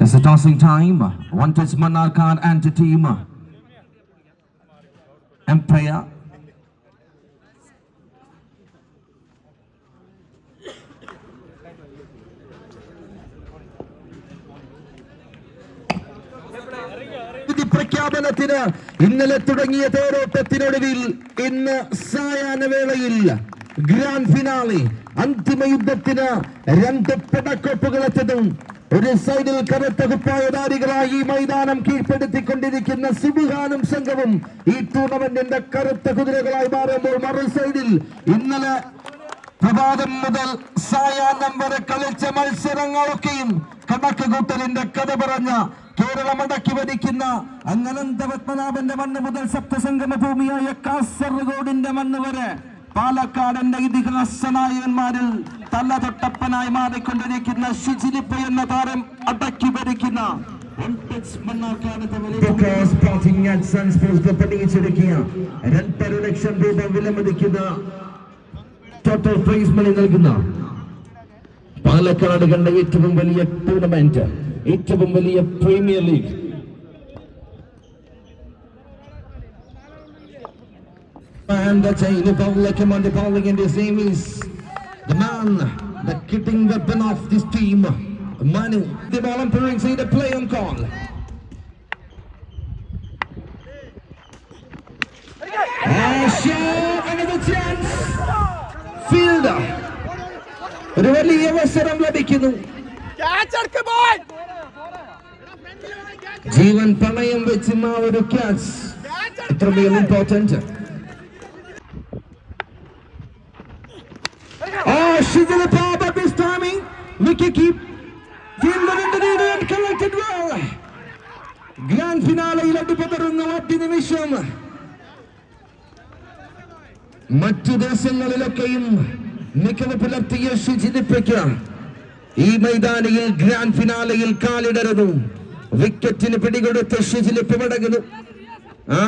It's a tossing time. One touch Manarkar and the team. Empire. പ്രഖ്യാപനത്തിന് ഇന്നലെ തുടങ്ങിയ തേരോട്ടത്തിനൊടുവിൽ ഇന്ന് സായാഹ്നവേളയിൽ ഗ്രാൻഡ് ഫിനാലെ അന്തിമ യുദ്ധത്തിന് രണ്ട് പടക്കൊപ്പുകൾ എത്തുന്നു ഒരു സൈഡിൽ കറുത്ത കുപ്പായധാരികളായി മൈതാനം കീഴ്പ്പെടുത്തിക്കൊണ്ടിരിക്കുന്ന സിബുഹാനും സംഘവും ഈ ടൂർണമെന്റിന്റെ കറുത്ത കുതിരകളായി മാറുമ്പോൾ മറു സൈഡിൽ ഇന്നലെ പ്രഭാതം മുതൽ സായാഹ്നം വരെ കളിച്ച മത്സരങ്ങളൊക്കെയും കണക്ക് കൂട്ടലിന്റെ കഥ പറഞ്ഞ കേരളം അടക്കി ഭരിക്കുന്ന അങ്ങനന്ത പത്മനാഭന്റെ മണ്ണ് മുതൽ സപ്തസംഗമ ഭൂമിയായ കാസർഗോഡിന്റെ മണ്ണ് വരെ പാലക്കാടന്റെ ഇതിഹാസ നായകന്മാരിൽ തലതൊട്ടപ്പനായി മാറിക്കൊണ്ടിരിക്കുന്ന ഷിജിലിപ്പ എന്ന താരം അടക്കി ഭരിക്കുന്ന പണിയിച്ചൊരുക്കിയ രണ്ടര ലക്ഷം രൂപ വിലമതിക്കുന്ന ടോട്ടൽ പ്രൈസ് മണി നൽകുന്ന പാലക്കാട് കണ്ട ഏറ്റവും വലിയ ടൂർണമെന്റ് ഏറ്റവും വലിയ premier league And the chain of Paula Commander Pauling and his name is the man, the kitting weapon of this team, Manu. The ball umpiring see the play on call. Oh. ഒരു വലിയ അവസരം ലഭിക്കുന്നു ജീവൻ പണയം വെച്ച് ആ ഒരു catch എത്രമേൽ important the power, but this timing. Mickey keep. The lead and collected well. Grand ഫിനാലയിൽ അടിപതറുന്ന ഒറ്റ നിമിഷം മറ്റു ദിവസങ്ങളിലൊക്കെയും മികവ് പുലർത്തിയ ഷിജിനിപ്പയ്ക്ക് ഈ മൈതാനിയിൽ ഗ്രാൻഡ് ഫിനാലയിൽ കാലിടരുന്നു വിക്കറ്റിന് പിടികൊടുത്ത് ഷിജിലിപ്പ് മടങ്ങുന്നു ആ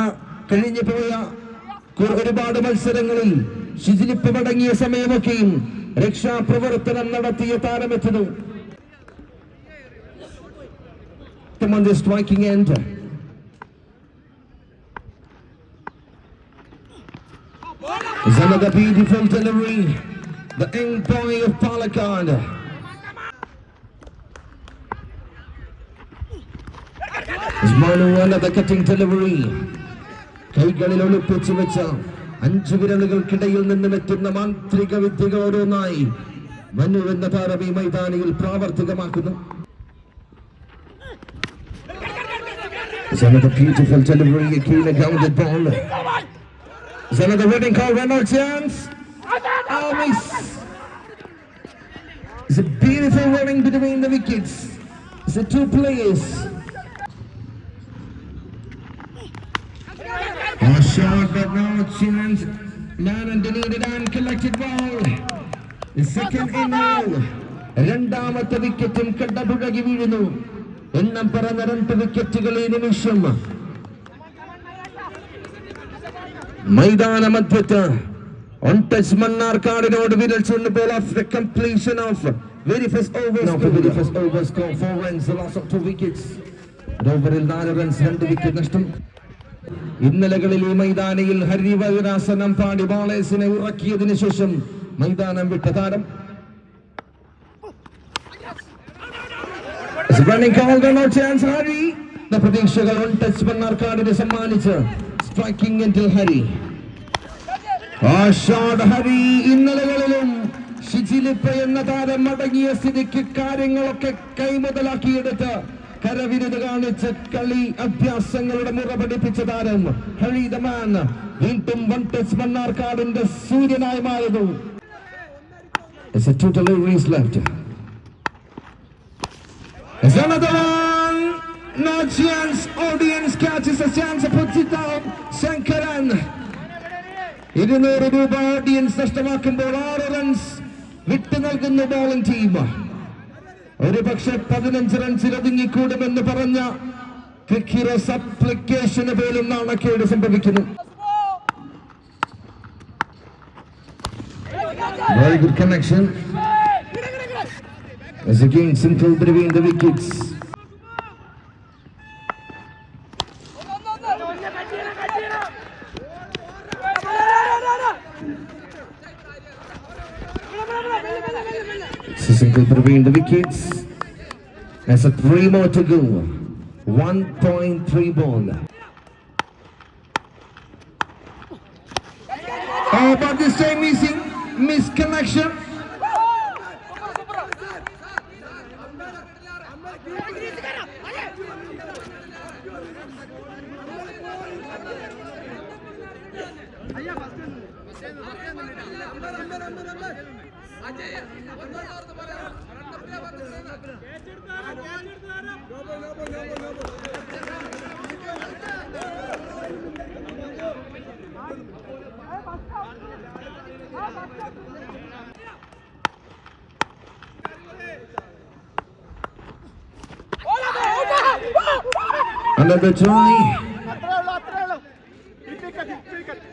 കഴിഞ്ഞു പോയ ഒരുപാട് മത്സരങ്ങളിൽ ഷിജിലിപ്പ് മടങ്ങിയ സമയമൊക്കെയും രക്ഷാപ്രവർത്തനം നടത്തിയ താരമെത്തുന്നു on the striking end. Is another beautiful delivery. The young boy of Palakkad. Is Manu another cutting delivery. കൈകളിൽ ഒളിപ്പിച്ചു വെച്ച അഞ്ചു വിരലുകൾക്കിടയിൽ നിന്നും എത്തുന്ന മാന്ത്രിക വിദ്യകൾ ഓരോന്നായി മനു എന്ന താരം ഈ മൈതാനിയിൽ പ്രാവർത്തികമാക്കുന്നു another beautiful delivery, a keen grounded ball. It's another winning call, out chance. Oh, miss. It's a beautiful running between the wickets. It's a two players. A shot, but no chance. Man and deluded and collected ball. The second in all. രണ്ടാമത്തെ വിക്കറ്റും കണ്ടപുഴകി വീഴുന്നു എണ്ണം പറഞ്ഞ രണ്ട് വിക്കറ്റുകൾ ഈ നിമിഷം മൈതാന മധ്യത്ത് on touch മണ്ണാർക്കാടിനോട് വിരൽ the completion of very first over no, very first over score four wins, the loss of two wickets ഒരു ഓവറിൽ നാല് റൺസ് രണ്ട് വിക്കറ്റ് നഷ്ടം ഇന്നലകളിൽ ഈ മൈതാനിയിൽ ഹരിവരാസനം പാടി ബോളേഴ്സിനെ ഉറക്കിയതിന് ശേഷം മൈതാനം വിട്ട താരം. പ്രതീക്ഷകൾ ടച്ച് മണ്ണാർക്കാടിനെ സമ്മാനിച്ച് സ്ട്രൈക്കിംഗ് until ഹരി. ഹരി ഇന്നലകളിലും ഷിജിലിപ്പ എന്ന താരം മടങ്ങിയ സ്ഥിതിക്ക് കാര്യങ്ങളൊക്കെ കൈമുതലാക്കിയെടുത്ത് കരവിരുത് കാണിച്ച് കളി അഭ്യാസങ്ങളുടെ മുറ പഠിപ്പിച്ച താരം ഹരി ദ മാൻ വീണ്ടും വൺ ടച്ച് മണ്ണാർക്കാടിന്റെ സൂര്യനായി മാറുന്നു. ഇരുന്നൂറ് രൂപ ഓഡിയൻസ് നഷ്ടമാക്കുമ്പോൾ ആറ് റൺസ് വിട്ടു നൽകുന്നു ബോളിംഗ് ടീം ഒരു പക്ഷെ പതിനഞ്ച് റൺസിലൊതുങ്ങിക്കൂടുമെന്ന് പറഞ്ഞ ക്രിക്കിറസ് അപ്ലിക്കേഷന് പോലും നാണക്കേട് സംഭവിക്കുന്നു Very good connection. As again, simple between the wickets. Single between the wickets. There's a three more to go. 1.3 ball. Oh, but this time missing. Misconnection. Another try. അത്രേ ഉള്ളൂ അത്രേ ഉള്ളൂ ഇട്ട് വിക്കറ്റ് ഇട്ട് wicket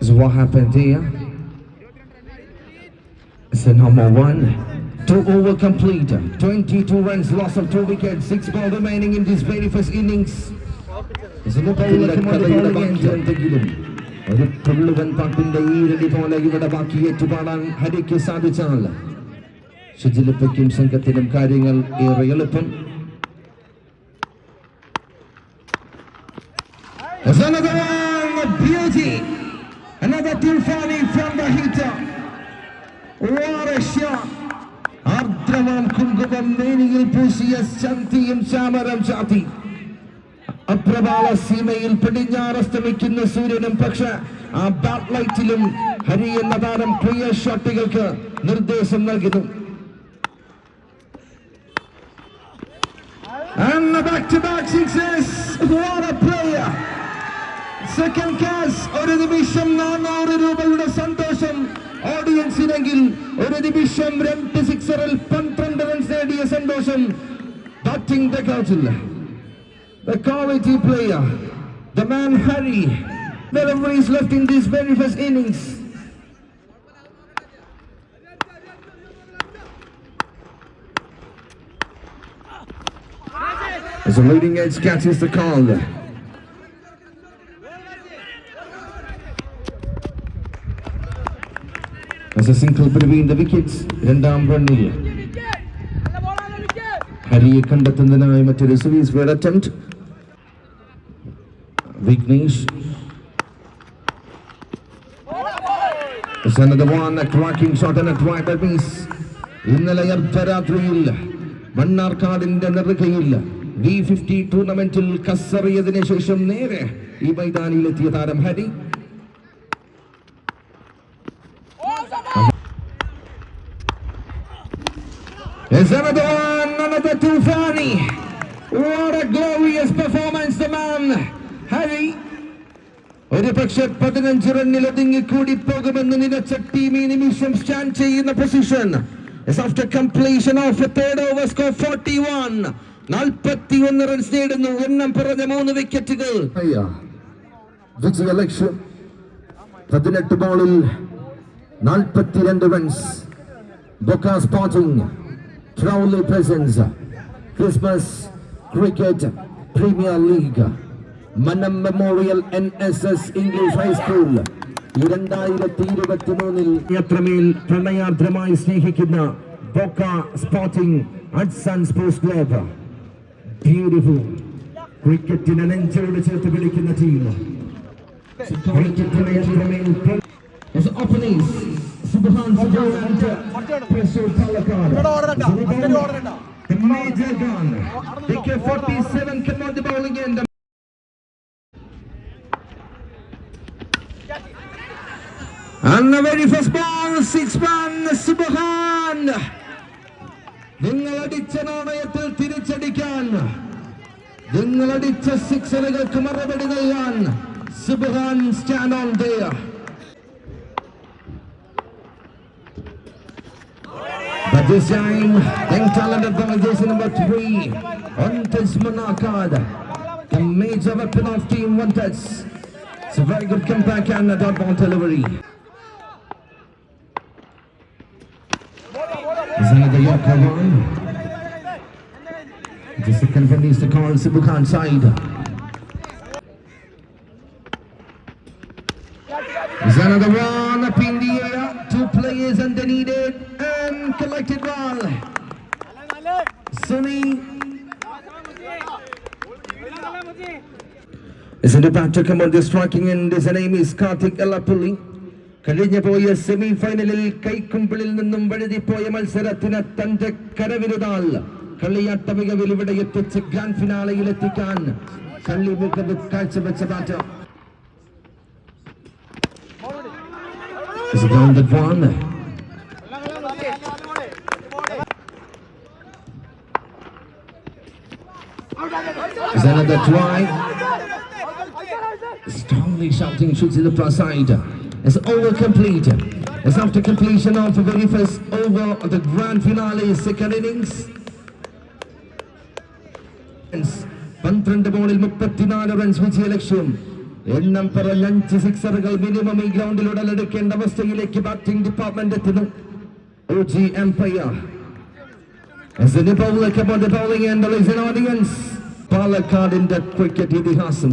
is what happened here. So number one, two over complete, 22 runs, loss of two wickets, six ball remaining in this very first innings. കഥയുടെ ബാക്കിയുണ്ടെങ്കിലും ഒരു തുള്ളുവൻ പാട്ടിന്റെ ഈരടി പോലെ ഇവിടെ ബാക്കി ഏറ്റുപാടാൻ ഹരിക്ക് സാധിച്ചാൽ ഷിജിലിപ്പയ്ക്കും സംഘത്തിനും കാര്യങ്ങൾ ഏറെ എളുപ്പം another from the hitter. സൂര്യനും പക്ഷെ ആ ബാറ്റ് ലൈറ്റിലും ഹരി എന്ന താരം ക്ലിയർ ഷോട്ടുകൾക്ക് നിർദ്ദേശം നൽകുന്നു And the back-to-back sixes. What a player! Second class ഒരു നിമിഷം നാനൂറ് രൂപയുടെ സന്തോഷം ഓഡിയൻസിനെങ്കിൽ ഒരു നിമിഷം രണ്ട് സിക്സറിൽ പന്ത്രണ്ട് റൺസ് നേടിയ സന്തോഷം batting ഡക്കൗട്ടിൽ The quality player, the man Harry, deliveries left in this very first innings. As a leading edge catches the call. A single between the wickets, രണ്ടാം റണ്ണിൽ ഹരിയെ കണ്ടെത്തുന്നതിനായി മറ്റൊരു service word attempt Vignesh It's another one, a cracking shot and a try by miss. ഇന്നലെ അർദ്ധരാത്രിയിൽ മണ്ണാർക്കാടിന്റെ നെറുകയിൽ V fifty ടൂർണമെന്റിൽ കസറിയതിനു ശേഷം നേരെ ഈ മൈതാനിയിലെത്തിയ താരം ഹരി. ഒരു പക്ഷെ പതിനഞ്ച് റണ്ണിൽ ഒതുങ്ങിക്കൂടി പോകുമെന്ന് നിലച്ച ടീം ഈ നിമിഷം സ്റ്റാൻഡ് ചെയ്യുന്ന position of third over score forty one നാൽപ്പത്തി ഒന്ന് റൺസ് നേടുന്നു എണ്ണം പറഞ്ഞ മൂന്ന് വിക്കറ്റുകൾ പതിനെട്ട് ബോളിൽ നാൽപ്പത്തിരണ്ട് runs bouquet sporting truly presents Christmas cricket premier league മനം memorial N S S English high school രണ്ടായിരത്തി ഇരുപത്തി മൂന്നിൽ എത്രമേൽ പ്രണയാർദ്രമായി സ്നേഹിക്കുന്ന bouquet sporting arts and sports club beautiful ക്രിക്കറ്റിനെ നെഞ്ചോട് ചേർത്ത് പിടിക്കുന്ന ടീം ക്രിക്കറ്റിനെ എത്രമേൽ പ്ര- As openings, Subhan Subhan and Presso Palakad. ഇവിടെ ഓടണ്ട അങ്ങനെ ഓടണ്ട The major gun. DK47 come on the ball again. The And the very first ball, six man, Subhan. നിങ്ങൾ അടിച്ച നാണയത്തിൽ തിരിച്ചടിക്കാൻ നിങ്ങൾ അടിച്ച സിക്സറുകൾക്ക് മറുപടി നൽകാൻ Subhan stand on there But this time, young talented boy, jersey number three, Antas Manakad, the major weapon of Team One Touch. It's a very good comeback and a dot ball delivery. Zanaga York covering. Just a convenience to call Sibukan side. Zanaga one. up in the air. Two players and it. needed and collected ball. Sunny. Is in the back to come on the striking end. His name is Kartik Elapuli. കഴിഞ്ഞ പോയ semi ഫൈനലിൽ കൈക്കുമ്പിളിൽ നിന്നും വഴുതിപ്പോയ മത്സരത്തിന് തന്റെ കരവിരുതാൽ കളിയാട്ട മികവിൽ ഇവിടെ എത്തിച്ച് grand ഫിനാലയിൽ എത്തിക്കാൻ കള്ളി മികവ് കാഴ്ചവെച്ച മാറ്റം Is another try? Strongly shouting shoots in the far side. It's over complete. It's after completion of the very first over of the grand finale second innings. പന്ത്രണ്ട് ബോളിൽ മുപ്പത്തിനാല് റൺസ് വിജയ ലക്ഷ്യം എണ്ണം പറഞ്ഞ അഞ്ച് സിക്സറുകൾ മിനിമം ഈ ഗ്രൗണ്ടിൽ ഉടലെടുക്കേണ്ട അവസ്ഥയിലേക്ക് ബാറ്റിംഗ് ഡിപ്പാർട്ട്മെന്റ് എത്തുന്നു O G umpire As the bowler kept on the bowling end, there is an audience. പാലക്കാടിന്റെ ക്രിക്കറ്റ് ഇതിഹാസം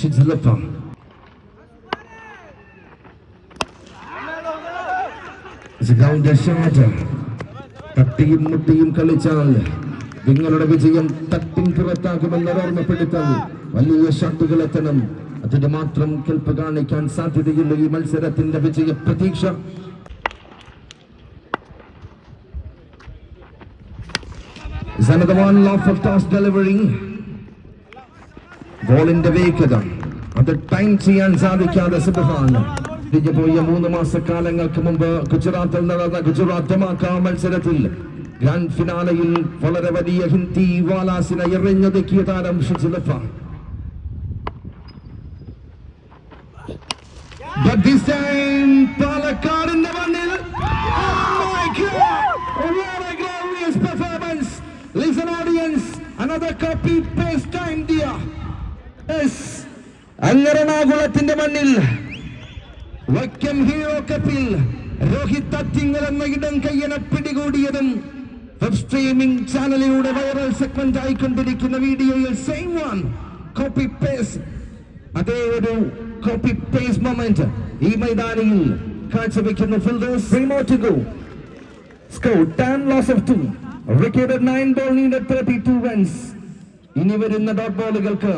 ഷിജ്ലപ്പ ഗ്രൗണ്ട് ഷാറ്റ് തട്ടിയും മുട്ടിയും കളിച്ചാൽ നിങ്ങളുടെ വിജയം തട്ടിൻ പുറത്താകുമെന്ന് ഓർമ്മപ്പെടുത്തൽ. വലിയ ഷോട്ടുകൾ എത്തണം. അതിന് മാത്രം കെൽപ്പ് കാണിക്കാൻ സാധ്യതയില്ല ഈ മത്സരത്തിന്റെ വിജയ പ്രതീക്ഷ. ബോളിന്റെ വേഗത. അത് ടൈം ചെയ്യാൻ സാധിക്കാതെ സുബഹാൻ. കഴിഞ്ഞു പോയ മൂന്ന് മാസക്കാലങ്ങൾക്ക് മുമ്പ് ഗുജറാത്തിൽ നടന്ന ഗുജറാത്ത് മാക്കാ മത്സരത്തിൽ ഗ്രാൻഡ് ഫിനാലയിൽ വളരെ വലിയ ഹിന്ദി വാലാസിനെ എറിഞ്ഞൊതുക്കിയ താരം ഷിജിലഫ But this time, പാലക്കാടിന്റെ മണ്ണിൽ Oh my God! What a glorious performance! Listen audience, another copy paste time dear. Yes. അങ്ങരണാകുളത്തിന്റെ മണ്ണിൽ വൈക്കം ഹീറോ കപ്പിൽ രോഹിത് അത്തിങ്ങൽ എന്ന ഇടം കയ്യന പിടികൂടിയതും വെബ് സ്ട്രീമിംഗ് ചാനലിലൂടെ വൈറൽ സെഗ്മെന്റ് ആയിക്കൊണ്ടിരിക്കുന്ന വീഡിയോയിൽ സെയിം വൺ കോപ്പി പേസ് അതേ ഒരു കോപ്പി പേസ് മൊമെന്റ് ഈ മൈതാനിയിൽ കാഴ്ചവെക്കുന്നു. Go score 10 loss of 2 wicket 9 ball needed 32 runs ഇനി വരുന്ന ഡോട്ട് ബോളുകൾക്ക്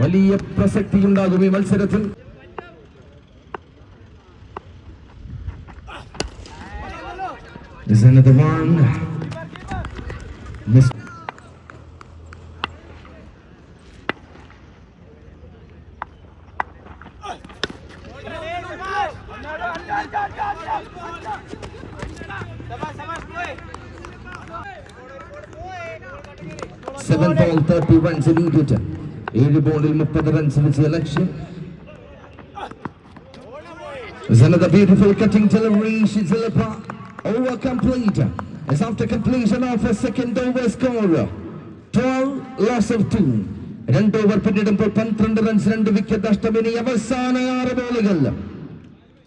വലിയ പ്രസക്തി ഉണ്ടാകും ഈ മത്സരത്തിൽ. Is another one. Miss seven ball 30 runs needed. ഏഴ് ബോളിൽ മുപ്പത് റൺസ് വിജയ ലക്ഷ്യം Is another beautiful cutting delivery. Shizilapa Over complete. It's after completion of a second over score. 12 loss of 2. രണ്ട് ഓവർ പിന്നിടുമ്പോൾ പന്ത്രണ്ട് റൺസ് രണ്ട് വിക്കറ്റ് നഷ്ടമിനി അവസാന ആറ് ബോളുകൾ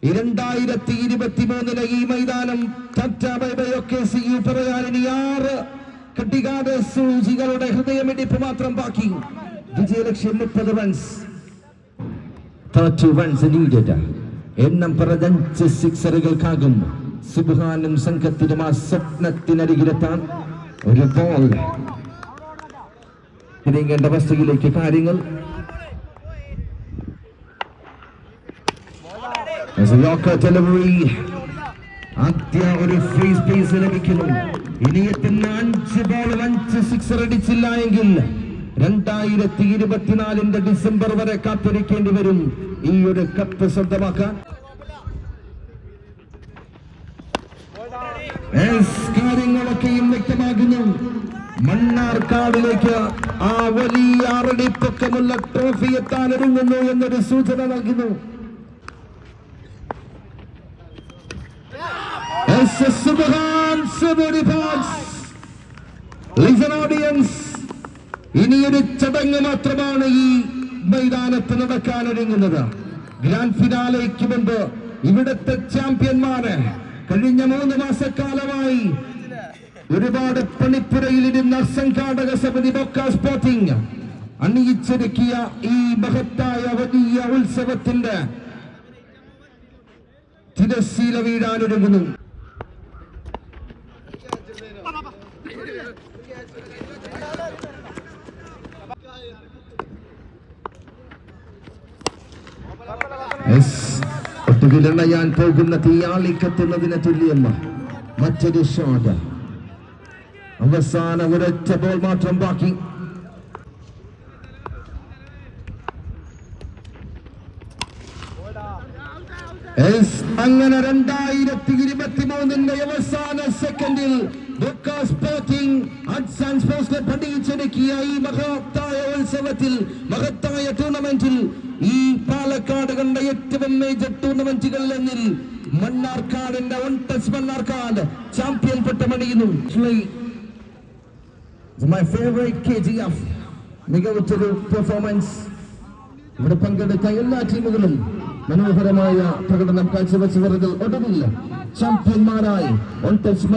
രണ്ടായിരത്തി ഇരുപത്തി മൂന്നിലെ ഈ മൈതാനം പറയാൻ ഇനി ആറ് കട്ടികാട് സൂചികളുടെ ഹൃദയമിടിപ്പ് മാത്രം ബാക്കി വിജയലക്ഷ്യം മുപ്പത് റൺസ് തേർട്ടി റൺസ് നീഡഡ് എണ്ണം പറഞ്ഞഞ്ച് സിക്സറുകൾക്കാകും സുബാനും സംഘത്തിനും ആ സ്വപ്നത്തിനരികിലെത്താൻ ഒരു ബോൾ നീങ്ങേണ്ട അവസ്ഥയിലേക്ക് കാര്യങ്ങൾ. ആദ്യ ഒരു ഫ്രീ സ്പേസ് ലഭിക്കുന്നു. ഇനി എത്തുന്ന അഞ്ച് ബോൾ അഞ്ച് സിക്സർ അടിച്ചില്ല എങ്കിൽ രണ്ടായിരത്തി ഇരുപത്തിനാലിന്റെ ഡിസംബർ വരെ കാത്തിരിക്കേണ്ടി വരും. ഈ ഒരു കപ്പ് സ്വന്തമാക്കാൻ കാര്യങ്ങളൊക്കെയും വ്യക്തമാകുന്നു. മണ്ണാർക്കാടിലേക്ക് ആ വലിയ അറടിപ്പൊക്കമുള്ള ട്രോഫി എത്താൻ ഒരുങ്ങുന്നു എന്നൊരു സൂചന നൽകുന്നു. audience. ഇനിയൊരു ചടങ്ങ് മാത്രമാണ് ഈ മൈതാനത്ത് നടക്കാൻ ഒരുങ്ങുന്നത്. ഗ്രാൻഡ് ഫിനാലയ്ക്ക് മുമ്പ് ഇവിടുത്തെ ചാമ്പ്യന്മാര് കഴിഞ്ഞ മൂന്ന് മാസക്കാലമായി ഒരുപാട് പണിപ്പുരയിലിരുന്ന സംഘാടക സമിതി ബൊക്ക സ്പോർട്ടിംഗ് അണിയിച്ചൊരുക്കിയ ഈ മഹത്തായ വലിയ ഉത്സവത്തിന്റെ തിരശീല വീഴാനൊരുങ്ങുന്നു. എസ്. ഒട്ടുകിലണയാൻ പോകുന്ന തീയാളിക്കത്തുന്നതിന് തുല്യമ്മ മറ്റൊരു ഷോട്ട് അവസാന ഒരൊറ്റ ബോൾ മാത്രം ബാക്കി. അങ്ങനെ രണ്ടായിരത്തി ഇരുപത്തി മൂന്നിന്റെ അവസാന സെക്കൻഡിൽ ബുക്ക sporting arts and sports club പണിയിച്ചൊരുക്കിയ ഈ മഹത്തായ ഉത്സവത്തിൽ മഹത്തായ ടൂർണമെന്റിൽ ഈ പാലക്കാട് കണ്ട ഏറ്റവും മേജർ ടൂർണമെന്റുകളിൽ ഒന്നിൽ മണ്ണാർക്കാടിന്റെ one touch Mannarkkad champion പട്ടമണിയുന്നു. My favourite K G F മികവുറ്റൊരു performance ഇവിടെ പങ്കെടുത്ത എല്ലാ ടീമുകളും മനോഹരമായ പ്രകടനം കാഴ്ചവെച്ചവർക്ക് ഒടുവിൽ ചാമ്പ്യന്മാരായി ഒൺ ടച്ച്